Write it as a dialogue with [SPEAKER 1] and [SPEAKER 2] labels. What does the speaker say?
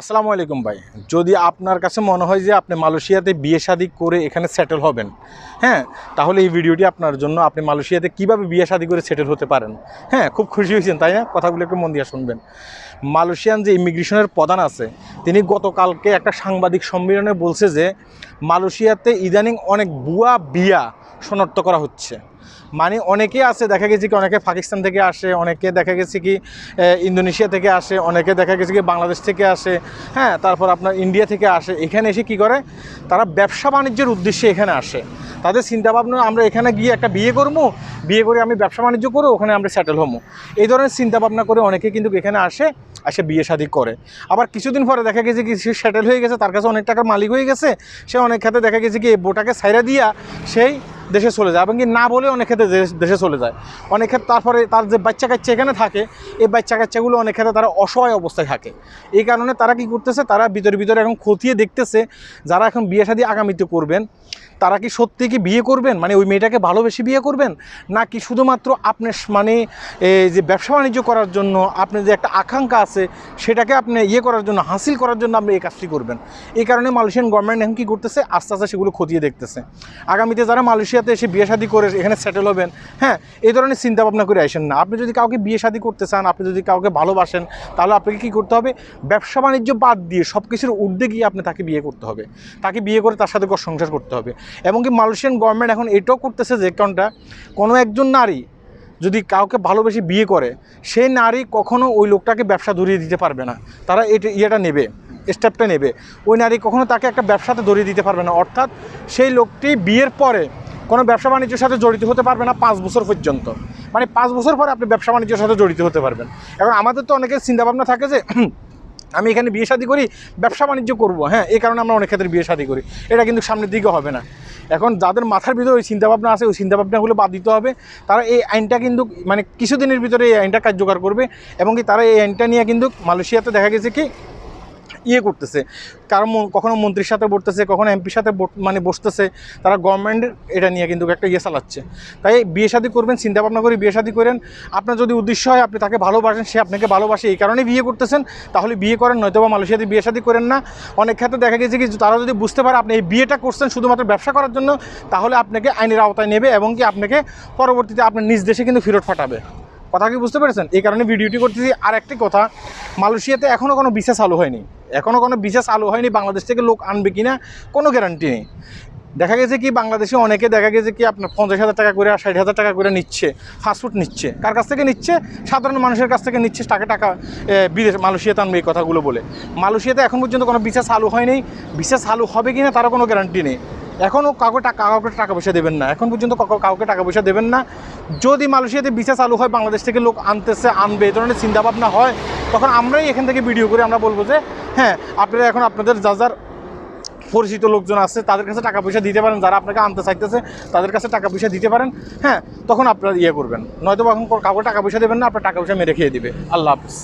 [SPEAKER 1] আসসালামু আলাইকুম ভাই। যদি আপনার কাছে মনে হয় যে আপনি মালয়েশিয়াতে বিয়ে শাদি করে এখানে সেটেল হবেন হ্যাঁ তাহলে এই ভিডিওটি আপনার জন্য আপনি মালয়েশিয়াতে কীভাবে বিয়ে শাদী করে সেটেল হতে পারেন? হ্যাঁ খুব খুশি হয়েছেন, তাই না? কথাগুলো একটু মন দিয়ে শুনবেন। মালয়েশিয়ান যে ইমিগ্রেশনের প্রধান আছে, তিনি গতকালকে একটা সাংবাদিক সম্মেলনে বলছে যে, মালয়েশিয়াতে ইদানিং অনেক বুয়া বিয়া শনাক্ত করা হচ্ছে। মানে অনেকে আছে, দেখা গেছে কি অনেকে পাকিস্তান থেকে আসে, অনেকে দেখা গেছে কি ইন্দোনেশিয়া থেকে আসে, অনেকে দেখা গেছে কি বাংলাদেশ থেকে আসে হ্যাঁ তারপর আপনার ইন্ডিয়া থেকে আসে। এখানে এসে কি করে? তারা ব্যবসা বাণিজ্যের উদ্দেশ্যে এখানে আসে। তাদের চিন্তাভাবনা, আমরা এখানে গিয়ে একটা বিয়ে করব। বিয়ে করে আমি ব্যবসা বাণিজ্য করে ওখানে আমরা সেটেল হব। এই ধরনের চিন্তাভাবনা করে অনেকে কিন্তু এখানে আসে আসে বিয়ে শাদী করে। আবার কিছুদিন পরে দেখা গেছে কি, সে সেটেল হয়ে গেছে, তার কাছে অনেক টাকার মালিক হয়ে গেছে। সে অনেক ক্ষেত্রে দেখা গেছে কি, এই বোটাকে সাইরা দিয়া সেই দেশে চলে যায় এবং কি না বলে অনেক ক্ষেত্রে দেশ- চলে যায়। অনেক ক্ষেত্রে তারপরে তার যে বাচ্চা কাচ্চা এখানে থাকে, এই বাচ্চা কাচ্চাগুলো অনেক ক্ষেত্রে তারা অসহায় অবস্থায় থাকে। এই কারণে তারা কি করতেছে? তারা ভিতরে ভিতরে এখন খতিয়ে দেখতেছে, যারা এখন বিয়ে শাদী আগামীতে করবেন। তারা কি সত্যি কি বিয়ে করবেন? মানে ওই মেয়েটাকে ভালোবেসে বিয়ে করবেন? নাকি শুধুমাত্র আপনি স- মানে যে ব্যবসা বাণিজ্য করার জন্য আপনার যে একটা আকাঙ্ক্ষা আছে, সেটাকে আপনি ইয়ে করার জন্য, হাসিল করার জন্য আপনি এই কাজটি করবেন? এই কারণে মালয়েশিয়ান গভর্নমেন্ট এখন কী করতেছে? আস্তে আস্তে সেগুলো খতিয়ে দেখতেছে। আগামীতে যারা মালয়েশিয়াতে এসে বিয়ে শাদী করে এখানে সেটেল হবেন হ্যাঁ এই ধরনের চিন্তা ভাবনা করে আসেন না। আপনি যদি কাউকে বিয়ে শাদী করতে চান, আপনি যদি কাউকে ভালোবাসেন, তাহলে আপনাকে কী করতে হবে? ব্যবসা বাণিজ্য বাদ দিয়ে সব কিছুর ঊর্ধ্বে গিয়ে আপনি তাকে বিয়ে করতে হবে। তাকে বিয়ে করে তার সাথে সংসার করতে হবে। এবং কি মালয়েশিয়ান গভর্নমেন্ট এখন এটাও করতেছে যে কোনটা কোনো একজন নারী যদি কাউকে ভালোবেসে বিয়ে করে সেই নারী কখনো ওই লোকটাকে ব্যবসা ধরিয়ে দিতে পারবে না। তারা এটা ইয়েটা নেবে স্টেপটা নেবে। ওই নারী কখনো তাকে একটা ব্যবসাতে ধরিয়ে দিতে পারবে না। অর্থাৎ সেই লোকটি বিয়ের পরে কোনো ব্যবসা বাণিজ্যের সাথে জড়িত হতে পারবে না পাঁচ বছর পর্যন্ত। মানে পাঁচ বছর পরে আপনি ব্যবসা বাণিজ্যের সাথে জড়িত হতে পারবেন। এবং আমাদের তো অনেকের চিন্তাভাবনা থাকে যে আমি এখানে বিয়ে শাদী করি, ব্যবসা বাণিজ্য করব হ্যাঁ এই কারণে আমরা অনেক ক্ষেত্রে বিয়ে শাদী করি। এটা কিন্তু সামনের দিকে হবে না। এখন যাদের মাথার ভিতরে ওই চিন্তাভাবনা আছে, ওই চিন্তাভাবনাগুলো বাদ দিতে হবে। তারা এই আইনটা কিন্তু মানে কিছুদিনের ভিতরে এই আইনটা কার্যকর করবে এবং কি তারা এই আইনটা নিয়ে কিন্তু মালয়েশিয়াতে দেখা গেছে কি ইয়ে করতেছে। কারণ ম- কখনো মন্ত্রীর সাথে বসতেছে, কখনো এমপির সাথে মানে বসতেছে, তারা গভর্নমেন্ট এটা নিয়ে কিন্তু একটা ইয়ে চালাচ্ছে। তাই বিয়ে শাদী করবেন, চিন্তা ভাবনা করে বিয়ে শাদী করেন। আপনার যদি উদ্দেশ্য হয়, আপনি তাকে ভালোবাসেন, সে আপনাকে ভালোবাসে, এই কারণে বিয়ে করতেছেন, তাহলে বিয়ে করেন নয়তো বা মালয়েশিয়াতে বিয়ে শাদী করেন না। অনেক ক্ষেত্রে দেখা গেছে কি তারা যদি বুঝতে পারে আপনি এই বিয়েটা করছেন শুধুমাত্র ব্যবসা করার জন্য, তাহলে আপনাকে আইনের আওতায় নেবে এবং কি আপনাকে পরবর্তীতে আপনার নিজ দেশে কিন্তু ফেরত ফাটাবে কথা কি বুঝতে পেরেছেন? এই কারণে ভিডিওটি করতেছি। আর একটি কথা, মালয়েশিয়াতে এখনও কোনো বিশেষ চালু হয়নি। এখনও কোনো বিশেষ চালু হয়নি বাংলাদেশ থেকে লোক আনবে কিনা কোনো গ্যারান্টি নেই। দেখা গেছে কি বাংলাদেশে অনেকে দেখা গেছে কি আপনার পঞ্চাশ হাজার টাকা করে ষাট হাজার টাকা করে নিচ্ছে ফাস্টফুড নিচ্ছে। কার কাছ থেকে নিচ্ছে? সাধারণ মানুষের কাছ থেকে নিচ্ছে টাকা টাকা এ, বিদেশ মালয়েশিয়াতে আনবে এই কথাগুলো বলে। মালয়েশিয়াতে এখন পর্যন্ত কোনো বিশেষ চালু হয়নি বিশেষ চালু হবে কি না তারও কোনো গ্যারান্টি নেই। এখনও কাউকে টাকা কাউকে টাকা পয়সা দেবেন না। এখন পর্যন্ত কাউকে- টাকা পয়সা দেবেন না। যদি মালয়েশিয়াতে বিশেষ চালু হয় বাংলাদেশ থেকে লোক আনতেছে আনবে এই ধরনের চিন্তাভাবনা হয় তখন আমরাই এখান থেকে ভিডিও করে আমরা বলব যে হ্যাঁ আপনারা এখন আপনাদের যা যার পরিচিত লোকজন আছে, তাদের কাছে টাকা পয়সা দিতে পারেন, যারা আপনাকে আনতে চাইতেছে, তাদের কাছে টাকা পয়সা দিতে পারেন হ্যাঁ তখন আপনারা ইয়ে করবেন। নয়তো এখন কাউকে টাকা পয়সা দেবেন না, আপনার টাকা পয়সা মেরে খেয়ে দিবে। আল্লাহ হাফিজ।